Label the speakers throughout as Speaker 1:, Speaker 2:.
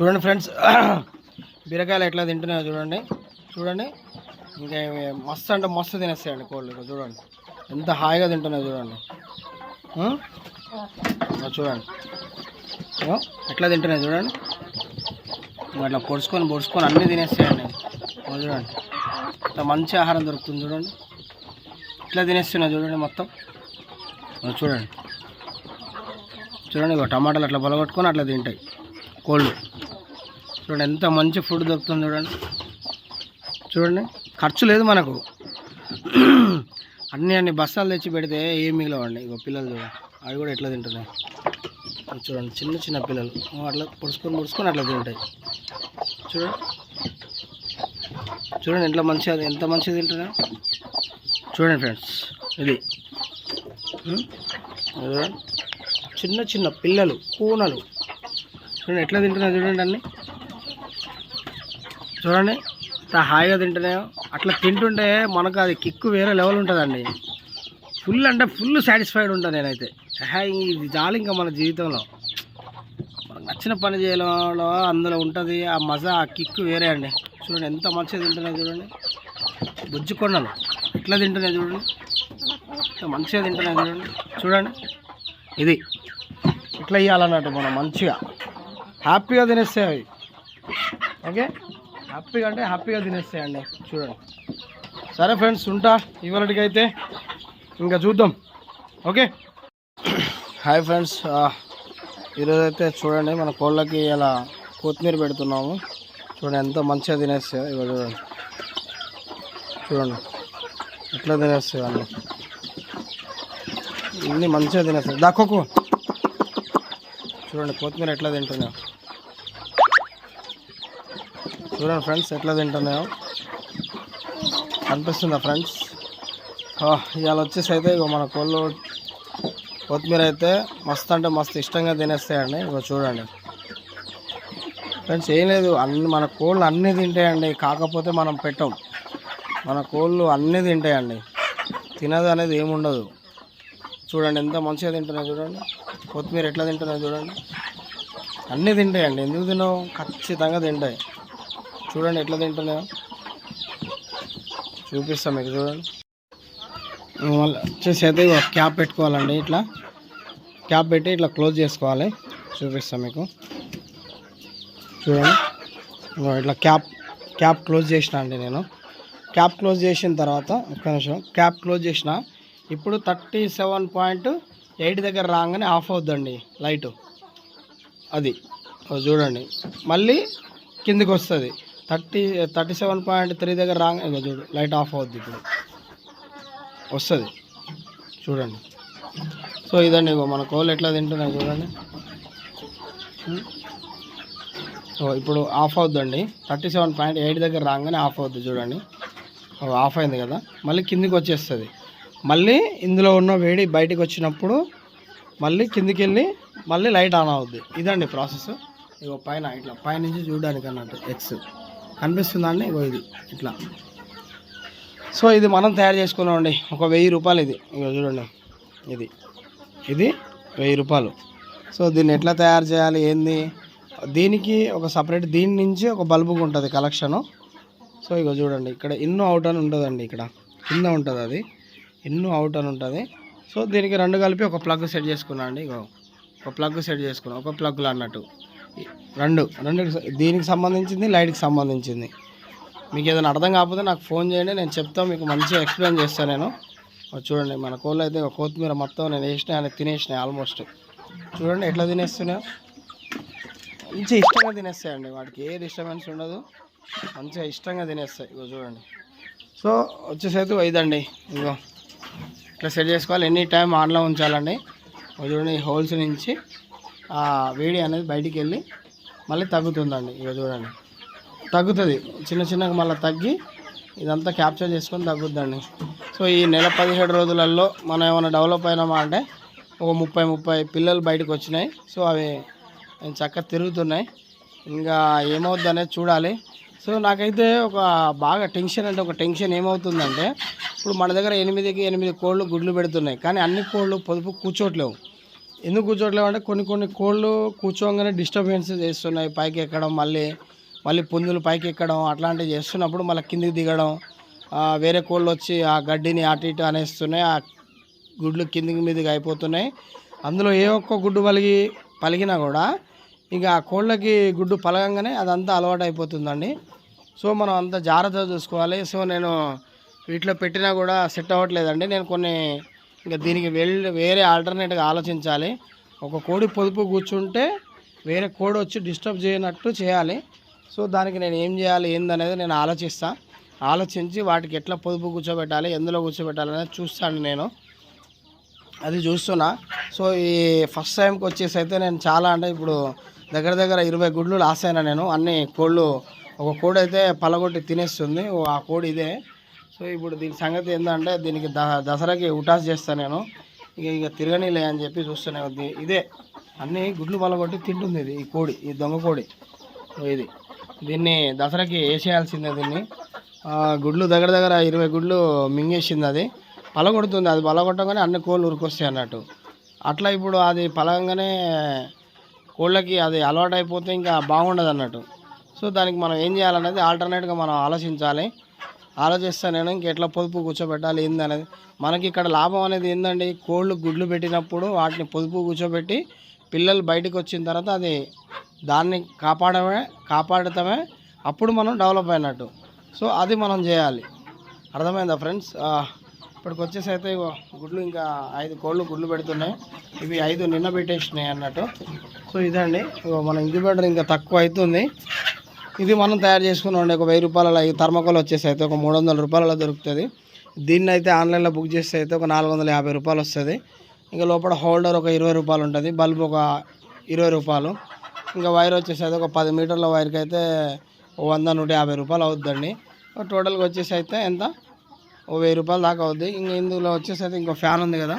Speaker 1: చూడండి ఫ్రెండ్స్ బీరకాయలు ఎట్లా తింటున్నాయో చూడండి. చూడండి ఇంకా మస్తు అంటే మస్తు తినేస్తాయండి కోళ్ళు చూడండి. ఎంత హాయిగా తింటున్నాయో చూడండి. చూడండి. ఎట్లా తింటున్నాయి చూడండి. అట్లా పొడుచుకొని పొడుచుకొని అన్నీ తినేస్తాయండి. చూడండి. ఇంత మంచి ఆహారం దొరుకుతుంది చూడండి. ఇట్లా తినేస్తున్నాయి చూడండి మొత్తం. చూడండి. చూడండి ఇగో టమాటాలు అట్లా బలగొట్టుకొని అట్లా తింటాయి కోళ్ళు. చూడండి ఎంత మంచి ఫుడ్ దొరుకుతుంది చూడండి. చూడండి ఖర్చు లేదు మనకు. అన్నీ అన్ని బస్తాలు తెచ్చి పెడితే ఏం మిగిలవండి? ఇగో పిల్లలు చూడండి అవి కూడా ఎట్లా తింటున్నాయి? చూడండి చిన్న చిన్న పిల్లలు. అట్లా పొడుచుకొని పొడుచుకొని అట్లా తింటాయి. చూడండి. చూడండి ఎంత మంచిగా ఎంత మంచిగా తింటున్నా చూడండి ఫ్రెండ్స్ ఇది. చూడండి. చిన్న చిన్న పిల్లలు కూనలు. చూడండి ఎట్లా తింటున్నాయి చూడండి అన్ని. చూడండి. ఎంత హాయిగా తింటున్నాయో అట్లా తింటుంటే మనకు అది కిక్కు వేరే లెవెల్ ఉంటుందండి. ఫుల్ అంటే ఫుల్ సాటిస్ఫైడ్ ఉంటాను నేనైతే. ఇది చాలు ఇంకా మన జీవితంలో. మనకు నచ్చిన పని చేయడంలో అందులో ఉంటుంది ఆ మజా ఆ కిక్కు వేరే అండి. చూడండి ఎంత మంచిగా తింటున్నాయి చూడండి. బుజ్జి కొండలు ఎట్లా తింటున్నాయి చూడండి. మంచిగా తింటున్నాయి చూడండి. చూడండి. ఇది ఇట్లా ఇవ్వాలన్నట్టు మనం మంచిగా. హ్యాపీగా తినేస్తాయి అవి. ఓకే? హ్యాపీగా అంటే హ్యాపీగా తినేస్తాయండి. చూడండి. సరే ఫ్రెండ్స్ ఉంటా. ఇవాళకైతే ఇంకా చూద్దాం. ఓకే? హాయ్ ఫ్రెండ్స్ ఈరోజు అయితే చూడండి మన కోళ్ళకి ఇలా కొత్తిమీర పెడుతున్నాము. చూడండి ఎంత మంచిగా తినేస్తాయో ఇవాళ చూడండి. చూడండి ఎట్లా తినేస్తాయి అన్నీ. ఇన్ని మంచిగా తినేస్తాయి. దక్కకు చూడండి కొత్తిమీర ఎట్లా తింటున్నావు చూడండి ఫ్రెండ్స్ ఎట్లా తింటున్నాయో. కనిపిస్తుందా ఫ్రెండ్స్? ఇవాళ వచ్చేసి అయితే ఇగో మన కోళ్ళు కొత్తిమీర అయితే మస్తు అంటే మస్తు ఇష్టంగా తినేస్తాయండి. ఇగో చూడండి. ఫ్రెండ్స్ ఏం లేదు అన్ని మన కోళ్ళు అన్నీ తింటాయండి. కాకపోతే మనం పెట్టం. మన కోళ్ళు అన్నీ తింటాయండి. తినదు అనేది ఏముండదు చూడండి ఎంత మంచిగా తింటున్నాయి చూడండి. కొత్తిమీర ఎట్లా తింటున్నాయి చూడండి. అన్నీ తింటాయండి. ఎందుకు తినవు? ఖచ్చితంగా తింటాయి. చూడండి ఎట్లా తింటున్నాయో చూపిస్తాం మీకు చూడండి. మళ్ళీ వచ్చేసి అయితే క్యాప్ పెట్టుకోవాలండి ఇట్లా. క్యాప్ పెట్టి ఇట్లా క్లోజ్ చేసుకోవాలి. చూపిస్తాం మీకు. చూడండి. ఇట్లా క్యాప్ క్యాప్ క్లోజ్ చేసిన అండి నేను. క్యాప్ క్లోజ్ చేసిన తర్వాత ఒక్క నిమిషం. క్యాప్ క్లోజ్ చేసిన. ఇప్పుడు థర్టీ సెవెన్ పాయింట్ ఎయిట్ దగ్గర రాగానే ఆఫ్ అవుద్దండి లైటు. అది. ఓ చూడండి. మళ్ళీ కిందికి వస్తుంది. Thirty thirty seven point three దగ్గర రాగా చూడు లైట్ ఆఫ్ అవుద్ది ఇప్పుడు. వస్తుంది. చూడండి. సో ఇదండి ఇగో మన కోళ్ళు ఎట్లా తింటున్నాయి చూడండి. సో ఇప్పుడు ఆఫ్ అవుద్దండి. థర్టీ సెవెన్ పాయింట్ ఎయిట్ దగ్గర రాగానే ఆఫ్ అవుద్ది చూడండి. ఆఫ్ అయింది కదా. మళ్ళీ కిందికి వచ్చేస్తుంది. మళ్ళీ ఇందులో ఉన్న వేడి బయటికి వచ్చినప్పుడు మళ్ళీ కిందికి వెళ్ళి మళ్ళీ లైట్ ఆన్ అవుద్ది. ఇదండి ప్రాసెస్. ఇగో పైన ఇట్లా పైనుంచి చూడడానికి అన్నట్టు ఎక్స్ కనిపిస్తుందండి ఇగో ఇది ఇట్లా. సో ఇది మనం తయారు చేసుకున్నామండి. ఒక వెయ్యి రూపాయలు ఇది. ఇగో చూడండి. ఇది. ఇది వెయ్యి రూపాయలు. సో దీన్ని ఎట్లా తయారు చేయాలి ఏంది? దీనికి ఒక సపరేట్ దీని నుంచి ఒక బల్బు ఉంటుంది కలెక్షను. సో ఇగో చూడండి ఇక్కడ ఇన్నో అవుట్ అని ఉంటుందండి ఇక్కడ. కింద ఉంటుంది అది. ఇన్నో అవుట్ అని ఉంటుంది. సో దీనికి రెండు కలిపి ఒక ప్లగ్ సెట్ చేసుకున్నాను అండి. ఇగో ఒక ప్లగ్ సెట్ చేసుకున్నాం. ఒక ప్లగ్లో అన్నట్టు. రెండు. రెండు దీనికి సంబంధించింది లైట్కి సంబంధించింది. మీకు ఏదైనా అర్థం కాకపోతే నాకు ఫోన్ చేయండి నేను చెప్తాను మీకు మంచిగా ఎక్స్ప్లెయిన్ చేస్తాను నేను. చూడండి మన కోళ్ళు అయితే కొత్తిమీర మొత్తం నేను వేసిన అని తినేసినాయి ఆల్మోస్ట్. చూడండి ఎట్లా తినేస్తున్నాయో మంచిగా ఇష్టంగా తినేస్తాయండి వాటికి ఏ డిస్టర్బెన్స్ ఉండదు. మంచిగా ఇష్టంగా తినేస్తాయి ఇగో చూడండి. సో వచ్చేసరికి ఇదండి ఇగో ఇట్లా సెట్ చేసుకోవాలి ఎనీ టైం ఆన్లో ఉంచాలండి. చూడండి హోల్స్ నుంచి ఆ వేడి అనేది బయటికి వెళ్ళి మళ్ళీ తగ్గుతుందండి. ఇక చూడండి. తగ్గుతుంది. చిన్న చిన్నగా మళ్ళీ తగ్గి ఇదంతా క్యాప్చర్ చేసుకొని తగ్గుద్దండి. సో ఈ నెల పదిహేడు రోజులలో మనం ఏమైనా డెవలప్ అయినామా అంటే ఒక ముప్పై ముప్పై పిల్లలు బయటకు వచ్చినాయి. సో అవి చక్కగా తిరుగుతున్నాయి. ఇంకా ఏమవుద్ది అనేది చూడాలి. సో నాకైతే ఒక బాగా టెన్షన్ అంటే ఒక టెన్షన్ ఏమవుతుందంటే ఇప్పుడు మన దగ్గర ఎనిమిదికి ఎనిమిది కోళ్ళు గుడ్లు పెడుతున్నాయి. కానీ అన్ని కోళ్ళు పొదుపు కూర్చోట్లేవు ఎందుకు కూర్చోట్లేవు అంటే కొన్ని కొన్ని కోళ్ళు కూర్చోగానే డిస్టర్బెన్స్ చేస్తున్నాయి. పైకి ఎక్కడం మళ్ళీ మళ్ళీ పుంజులు పైకి ఎక్కడం అట్లాంటివి చేస్తున్నప్పుడు మళ్ళీ కిందికి దిగడం వేరే కోళ్ళు వచ్చి ఆ గడ్డిని అటు ఇటు అనేస్తున్నాయి ఆ గుడ్లు కిందికి మీదకి అయిపోతున్నాయి. అందులో ఏ ఒక్క గుడ్డు పలిగి పలిగినా కూడా ఇక ఆ కోళ్ళకి గుడ్డు పలగంగానే అదంతా అలవాటు అయిపోతుందండి సో మనం అంత జాగ్రత్తగా చూసుకోవాలి. సో నేను వీటిలో పెట్టినా కూడా సెట్ అవ్వట్లేదండి. నేను కొన్ని ఇంకా దీనికి వెళ్ళి వేరే ఆల్టర్నేట్గా ఆలోచించాలి. ఒక కోడి పొదుపు కూర్చుంటే వేరే కోడి వచ్చి డిస్టర్బ్ చేయనట్టు చేయాలి. సో దానికి నేను ఏం చేయాలి ఏందనేది నేను ఆలోచిస్తా. ఆలోచించి వాటికి ఎట్లా పొదుపు కూర్చోబెట్టాలి ఎందులో కూర్చోబెట్టాలి అనేది చూస్తాను నేను. అది చూస్తున్నా. సో ఈ ఫస్ట్ టైంకి వచ్చేసి అయితే నేను చాలా అంటే ఇప్పుడు దగ్గర దగ్గర ఇరవై గుడ్లు లాస్ అయినా నేను. అన్ని కోళ్ళు ఒక కోడి అయితే పలగొట్టి తినేస్తుంది. ఓ ఆ కోడి ఇదే. సో ఇప్పుడు దీని సంగతి ఏంటంటే దీనికి ద దసరాకి ఉటాస్ చేస్తాను నేను. ఇక ఇక తిరగనీలే అని చెప్పి చూస్తున్నా ఇదే. అన్ని గుడ్లు పలగొట్టి తింటుంది ఇది ఈ కోడి ఈ దొంగ కోడి. ఇది. దీన్ని దసరాకి వేసేయాల్సిందే దీన్ని. గుడ్లు దగ్గర దగ్గర ఇరవై గుడ్లు మింగేసింది అది. పలగొడుతుంది అది పలగొట్టగానే అన్ని కోళ్ళు ఉరికొస్తాయి అన్నట్టు. అట్లా ఇప్పుడు అది పలగంగానే కోళ్ళకి అది అలవాటు అయిపోతే ఇంకా బాగుండదు అన్నట్టు సో దానికి మనం ఏం చేయాలనేది ఆల్టర్నేట్గా మనం ఆలోచించాలి. ఆలోచిస్తే నేను ఇంకెట్లా పొదుపు కూర్చోబెట్టాలి ఏందనేది మనకి ఇక్కడ లాభం అనేది ఏంటండి కోళ్ళు గుడ్లు పెట్టినప్పుడు వాటిని పొదుపు కూర్చోబెట్టి పిల్లలు బయటకు వచ్చిన తర్వాత అది దాన్ని కాపాడమే కాపాడటమే అప్పుడు మనం డెవలప్ అయినట్టు. సో అది మనం చేయాలి. అర్థమైందా ఫ్రెండ్స్? ఇప్పటికి వచ్చేసి అయితే గుడ్లు ఇంకా ఐదు కోళ్ళు గుడ్లు పెడుతున్నాయి. ఇవి ఐదు నిన్న పెట్టేసినాయి అన్నట్టు. సో ఇదండి. మన ఇంక్యుబేటర్ ఇంకా తక్కువ అవుతుంది. ఇది మనం తయారు చేసుకున్నాం ఒక వెయ్యి రూపాయల థర్మకోల్ వచ్చేసి అయితే ఒక మూడు వందల రూపాయలలో దొరుకుతుంది. దీన్ని అయితే ఆన్లైన్లో బుక్ చేస్తే అయితే ఒక నాలుగు వందల యాభై రూపాయలు వస్తుంది. ఇంకా లోపల హోల్డర్ ఒక ఇరవై రూపాయలు ఉంటుంది బల్బ్ ఒక ఇరవై రూపాయలు. ఇంకా వైర్ వచ్చేసి అయితే ఒక పది మీటర్ల వైర్కి అయితే వంద నూట యాభై రూపాయలు అవుద్దండి. టోటల్గా వచ్చేసి అయితే ఎంత? ఓ వెయ్యి రూపాయలు దాకా అవుద్ది. ఇంకా ఇందులో వచ్చేసి అయితే ఇంకో ఫ్యాన్ ఉంది కదా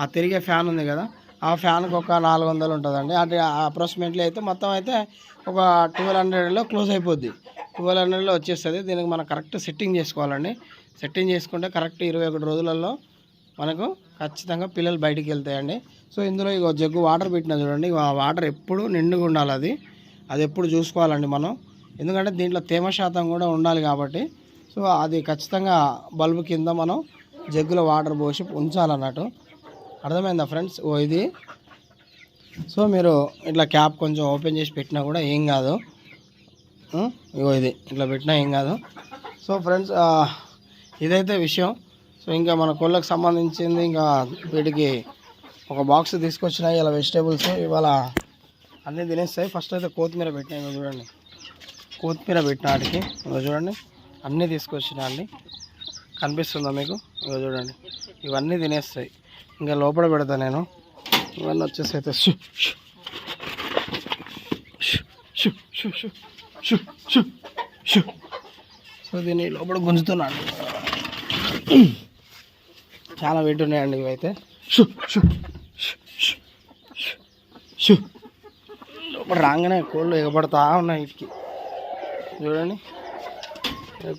Speaker 1: ఆ తిరిగే ఫ్యాన్ ఉంది కదా ఆ ఫ్యాన్కి ఒక నాలుగు వందలు ఉంటుందండి. అంటే అప్రాక్సిమేట్లీ అయితే మొత్తం అయితే ఒక ట్వెల్వ్ హండ్రెడ్లో క్లోజ్ అయిపోద్ది. ట్వెల్వ్ హండ్రెడ్లో వచ్చేస్తుంది. దీనికి మనం కరెక్ట్ సెట్టింగ్ చేసుకోవాలండి. సెట్టింగ్ చేసుకుంటే కరెక్ట్ ఇరవై ఒకటి రోజులలో మనకు ఖచ్చితంగా పిల్లలు బయటికి వెళ్తాయండి. సో ఇందులో ఇక జగ్గు వాటర్ పెట్టిన చూడండి. ఆ వాటర్ ఎప్పుడు నిండుగా ఉండాలి అది. అది ఎప్పుడు చూసుకోవాలండి మనం. ఎందుకంటే దీంట్లో తేమ శాతం కూడా ఉండాలి కాబట్టి. సో అది ఖచ్చితంగా బల్బు కింద మనం జగ్గులో వాటర్ పోసి ఉంచాలన్నట్టు. అర్థమైందా ఫ్రెండ్స్? ఓ ఇది. సో మీరు ఇట్లా క్యాప్ కొంచెం ఓపెన్ చేసి పెట్టినా కూడా ఏం కాదు. ఇగో ఇది. ఇట్లా పెట్టినా ఏం కాదు. సో ఫ్రెండ్స్ ఇదైతే విషయం. సో ఇంకా మన కోళ్ళకు సంబంధించింది ఇంకా వీటికి ఒక బాక్స్ తీసుకొచ్చినాయి ఇలా వెజిటేబుల్స్ ఇవాళ అన్నీ తినేస్తాయి. ఫస్ట్ అయితే కొత్తిమీర పెట్టినాయి చూడండి. కొత్తిమీర పెట్టిన వాటికి చూడండి. అన్నీ తీసుకొచ్చినా అండి. కనిపిస్తుందా మీకు? ఇగో చూడండి. ఇవన్నీ తినేస్తాయి. ఇంకా లోపల పెడతా నేను. ఇవన్నీ వచ్చేసి అయితే. సో దీన్ని లోపల గుంజుతున్నాను. చాలా వెయిట్ ఉన్నాయండి ఇవైతే లోపల రాగానే కోళ్ళు ఎగబడతా ఉన్నాయి వీటికి. చూడండి.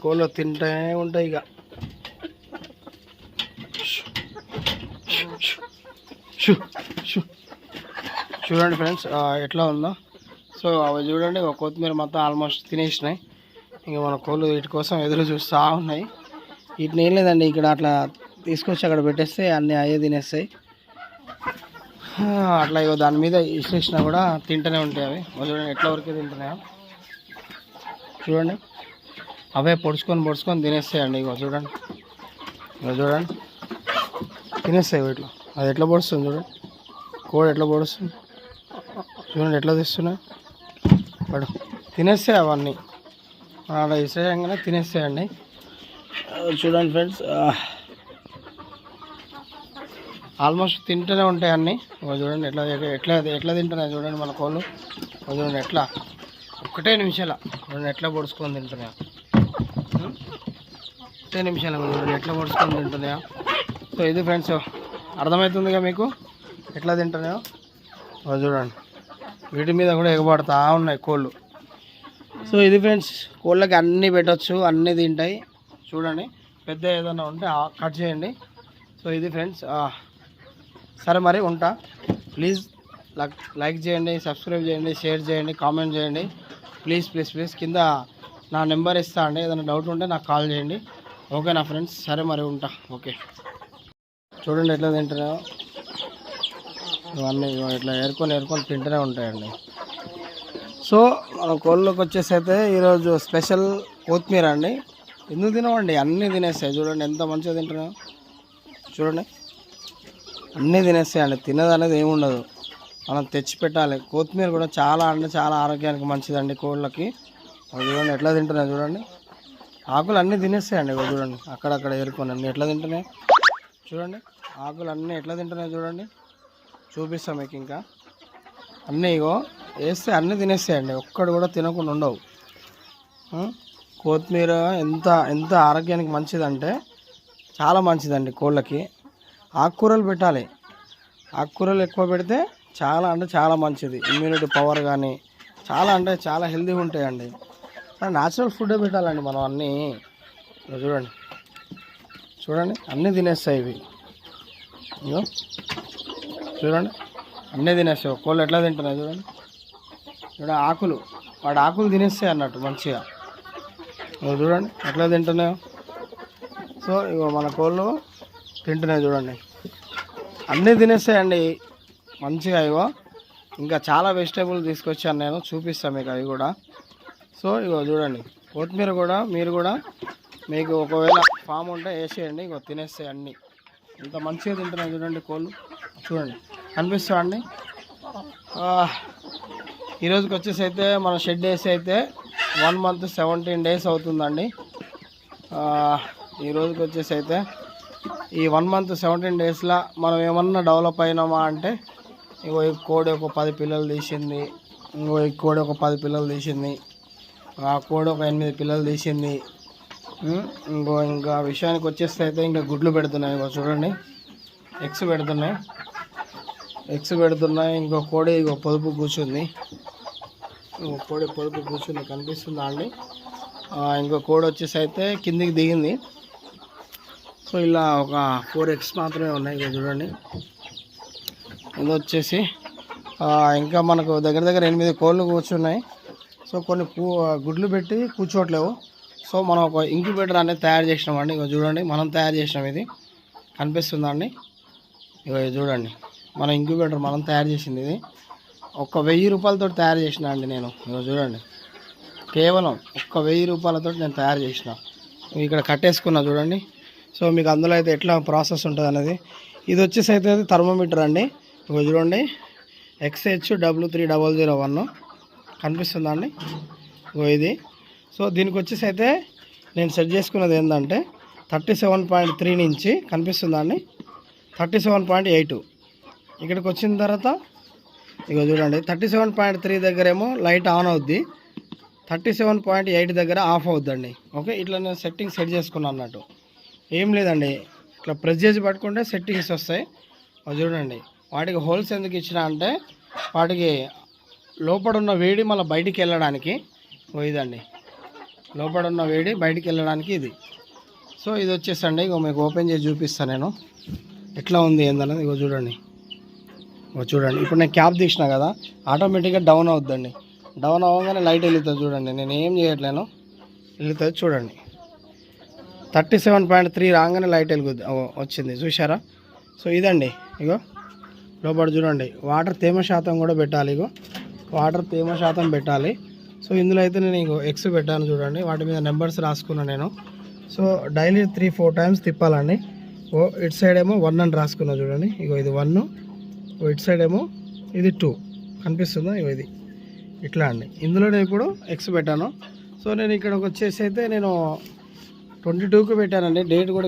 Speaker 1: కోళ్ళు తింటూనే ఉంటాయి ఇక. చూడండి ఫ్రెండ్స్ ఎట్లా ఉందో. సో అవి చూడండి ఒక కొత్తిమీర మొత్తం ఆల్మోస్ట్ తినేసినాయి. ఇంకా మన కోళ్ళు వీటి కోసం ఎదురు చూస్తూ ఉన్నాయి. వీటిని ఏం లేదండి ఇక్కడ అట్లా తీసుకొచ్చి అక్కడ పెట్టేస్తే అన్నీ అయ్యే తినేస్తాయి. అట్లా ఇగో దాని మీద ఇసిరేసినా కూడా తింటూనే ఉంటాయి అవి. చూడండి ఎట్లా వరకే తింటున్నాయో. చూడండి. అవే పొడుచుకొని పొడుచుకొని తినేస్తాయండి ఇగో చూడండి. ఇగో చూడండి. తినేస్తాయి వీటిలో అది ఎట్లా పొడుస్తుంది చూడండి కోడి ఎట్లా పొడుస్తుంది? చూడండి ఎట్లా తీస్తున్నాయి పడు. తినేస్తాయి అవన్నీ. అలా ఇసేయంగానే తినేస్తాయండి చూడండి ఫ్రెండ్స్ ఆల్మోస్ట్ తింటూనే ఉంటాయి అన్నీ. చూడండి ఎట్లా ఎట్లా ఎట్లా తింటున్నాయి చూడండి మన కోళ్ళు. చూడండి ఎట్లా. ఒకటే నిమిషాల. చూడండి ఎట్లా పొడుచుకొని తింటున్నాయా. ఒకటే ఒక్కటే నిమిషాల చూడండి ఎట్లా పొడుచుకొని తింటున్నాయా. సో ఇది ఫ్రెండ్స్ అర్థమవుతుందిగా మీకు? ఎట్లా తింటున్నాయో అది చూడండి. వీటి మీద కూడా ఎగబడతా ఉన్నాయి కోళ్ళు. సో ఇది ఫ్రెండ్స్ కోళ్ళకి అన్నీ పెట్టచ్చు అన్నీ తింటాయి. చూడండి పెద్ద ఏదైనా ఉంటే కట్ చేయండి. సో ఇది ఫ్రెండ్స్ సరే మరి ఉంటా. ప్లీజ్ లైక్ చేయండి సబ్స్క్రైబ్ చేయండి షేర్ చేయండి కామెంట్ చేయండి. Please please please. కింద నా నెంబర్ ఇస్తా అండి. ఏదైనా డౌట్ ఉంటే నాకు కాల్ చేయండి. ఓకే నా ఫ్రెండ్స్? సరే మరి ఉంటా. ఓకే. చూడండి ఎట్లా తింటున్నా ఇవన్నీ ఇట్లా ఏరుకొని ఏరుకొని తింటూనే ఉంటాయండి. సో మన కోళ్ళకి వచ్చేసి అయితే ఈరోజు స్పెషల్ కొత్తిమీర అండి. ఎందుకు తినవండి అన్నీ తినేస్తాయి. చూడండి ఎంత మంచిగా తింటున్నాయో చూడండి. అన్నీ తినేస్తాయండి. తినదనేది ఏముండదు మనం తెచ్చి పెట్టాలి. కొత్తిమీర కూడా చాలా అంటే చాలా ఆరోగ్యానికి మంచిదండి కోళ్ళకి. అవి చూడండి ఎట్లా తింటున్నాయి చూడండి. ఆకులు అన్నీ తినేస్తాయండి చూడండి. అక్కడక్కడ ఏరుకొని అన్నీ ఎట్లా తింటున్నాయి. చూడండి ఆకులు అన్నీ ఎట్లా తింటున్నాయి చూడండి. చూపిస్తాం మీకు ఇంకా. అన్నీ ఇగో వేస్తే అన్నీ తినేస్తాయండి ఒక్కడు కూడా తినకుండా ఉండవు. కొత్తిమీర ఎంత ఎంత ఆరోగ్యానికి మంచిదంటే చాలా మంచిదండి కోళ్ళకి. ఆకుకూరలు పెట్టాలి. ఆకుకూరలు ఎక్కువ పెడితే చాలా అంటే చాలా మంచిది. ఇమ్యూనిటీ పవర్ కానీ చాలా అంటే చాలా హెల్తీగా ఉంటాయండి. న్యాచురల్ ఫుడ్ పెట్టాలండి మనం అన్నీ. చూడండి. చూడండి అన్నీ తినేస్తాయి ఇవి. ఇగో చూడండి అన్నీ తినేస్తాయి. కోళ్ళు ఎట్లా తింటున్నాయి చూడండి. చూడండి ఆకులు. వాడు ఆకులు తినేస్తాయి అన్నట్టు మంచిగా. చూడండి ఎట్లా తింటున్నాయో. సో ఇగో మన కోళ్ళు తింటున్నాయి చూడండి. అన్నీ తినేస్తాయండి. మంచిగా ఇగో. ఇంకా చాలా వెజిటేబుల్ తీసుకొచ్చాను నేను. చూపిస్తాను మీకు అవి కూడా. సో ఇగో చూడండి. కొత్తిమీర కూడా మీరు కూడా మీకు ఒకవేళ ఫామ్ ఉంటే వేసేయండి ఇంకో తినేస్తాయి అన్నీ. ఇంత మంచిగా తింటున్నాయి చూడండి కోళ్ళు. చూడండి కనిపిస్తా అండి? ఈ వచ్చేసి అయితే మన షెడ్ వేసి అయితే వన్ మంత్ సెవెంటీన్ డేస్ అవుతుందండి. ఈ రోజుకి వచ్చేసి అయితే ఈ వన్ మంత్ సెవెంటీన్ డేస్లో మనం ఏమన్నా డెవలప్ అయినామా అంటే ఇంకో ఈ కోడి ఒక పది పిల్లలు తీసింది ఇంకో ఈ కోడి ఒక పది పిల్లలు తీసింది ఆ కోడి ఒక ఎనిమిది పిల్లలు తీసింది ఇంకో ఇంకా విషయానికి వచ్చేస్తే అయితే ఇంకా గుడ్లు పెడుతున్నాయి ఇగో చూడండి. ఎగ్స్ పెడుతున్నాయి. ఎగ్స్ పెడుతున్నాయి. ఇంకో కోడి ఇగో పొదుపు కూర్చుంది. ఇంకో కోడి పొదుపు కూర్చుంది కనిపిస్తుందా అండి ఇంకో కోడి వచ్చేసి అయితే కిందికి దిగింది. సో ఇలా ఒక ఫోర్ ఎగ్స్ మాత్రమే ఉన్నాయి ఇక చూడండి. ఇది వచ్చేసి ఇంకా మనకు దగ్గర దగ్గర ఎనిమిది కోళ్ళు కూర్చున్నాయి. సో కొన్ని కూ గుడ్లు పెట్టి కూర్చోవట్లేవు సో మనం ఒక ఇంక్యుబేటర్ అనేది తయారు చేసినామండి. ఇక చూడండి మనం తయారు చేసినాం ఇది. కనిపిస్తుందండి? ఇక చూడండి. మన ఇంక్యుబేటర్ మనం తయారు చేసింది ఇది. ఒక వెయ్యి రూపాయలతో తయారు చేసిన అండి నేను. ఇక చూడండి. కేవలం ఒక్క వెయ్యి రూపాయలతో నేను తయారు చేసిన. ఇక్కడ కట్టేసుకున్నా చూడండి. సో మీకు అందులో అయితే ఎట్లా ప్రాసెస్ ఉంటుంది అనేది. ఇది వచ్చేసి అయితే థర్మోమీటర్ అండి. ఇగో చూడండి. XH W three double zero one కనిపిస్తుందా అండి? ఇది. సో దీనికి వచ్చేసి అయితే నేను సెట్ చేసుకున్నది ఏంటంటే థర్టీ సెవెన్ పాయింట్ త్రీ నుంచి కనిపిస్తుందా అండి. Thirty seven point eight. ఇక్కడికి వచ్చిన తర్వాత ఇగో చూడండి థర్టీ సెవెన్ పాయింట్ త్రీ దగ్గరేమో లైట్ ఆన్ అవుద్ది. థర్టీ సెవెన్ పాయింట్ ఎయిట్ దగ్గర ఆఫ్ అవుద్దండి. ఓకే ఇట్లా నేను సెట్టింగ్ సెట్ చేసుకున్నాను అన్నట్టు. ఏం లేదండి ఇట్లా ప్రెస్ చేసి పట్టుకుంటే సెట్టింగ్స్ వస్తాయి. అవి చూడండి వాటికి హోల్స్ ఎందుకు ఇచ్చిన అంటే వాటికి లోపల ఉన్న వేడి మళ్ళీ బయటికి వెళ్ళడానికి ఇదండి లోపల ఉన్న వేడి బయటికి వెళ్ళడానికి ఇది. సో ఇది వచ్చేసండి. ఇగో మీకు ఓపెన్ చేసి చూపిస్తాను నేను. ఎట్లా ఉంది ఏందన్నది? ఇగో చూడండి. ఇగో చూడండి. ఇప్పుడు నేను క్యాప్ తీసిన కదా ఆటోమేటిక్గా డౌన్ అవుద్దండి. డౌన్ అవ్వగానే లైట్ వెళ్తుంది చూడండి. నేను ఏం చేయట్లేను. వెళ్తుంది చూడండి. థర్టీ సెవెన్ పాయింట్ త్రీ రాగానే లైట్ వెలుగుద్ది. వచ్చింది. చూసారా సో ఇదండి. ఇగో లోపల చూడండి. వాటర్ తేమ శాతం కూడా పెట్టాలి. ఇగో వాటర్ తేమ శాతం పెట్టాలి. సో ఇందులో అయితే నేను ఇగో ఎక్స్ పెట్టాను చూడండి. వాటి మీద నెంబర్స్ రాసుకున్నాను నేను. So daily three four times తిప్పాలండి. ఓ ఇటు సైడ్ ఏమో వన్ అని రాసుకున్నా చూడండి. ఇగో ఇది వన్ ఇటు సైడ్ ఏమో ఇది టూ కనిపిస్తుందా? ఇగో ఇది. ఇట్లా అండి. ఇందులో నేను ఇప్పుడు ఎక్స్ పెట్టాను. సో నేను ఇక్కడ వచ్చేసి అయితే నేను ట్వంటీ టూకి పెట్టానండి. డేట్ కూడా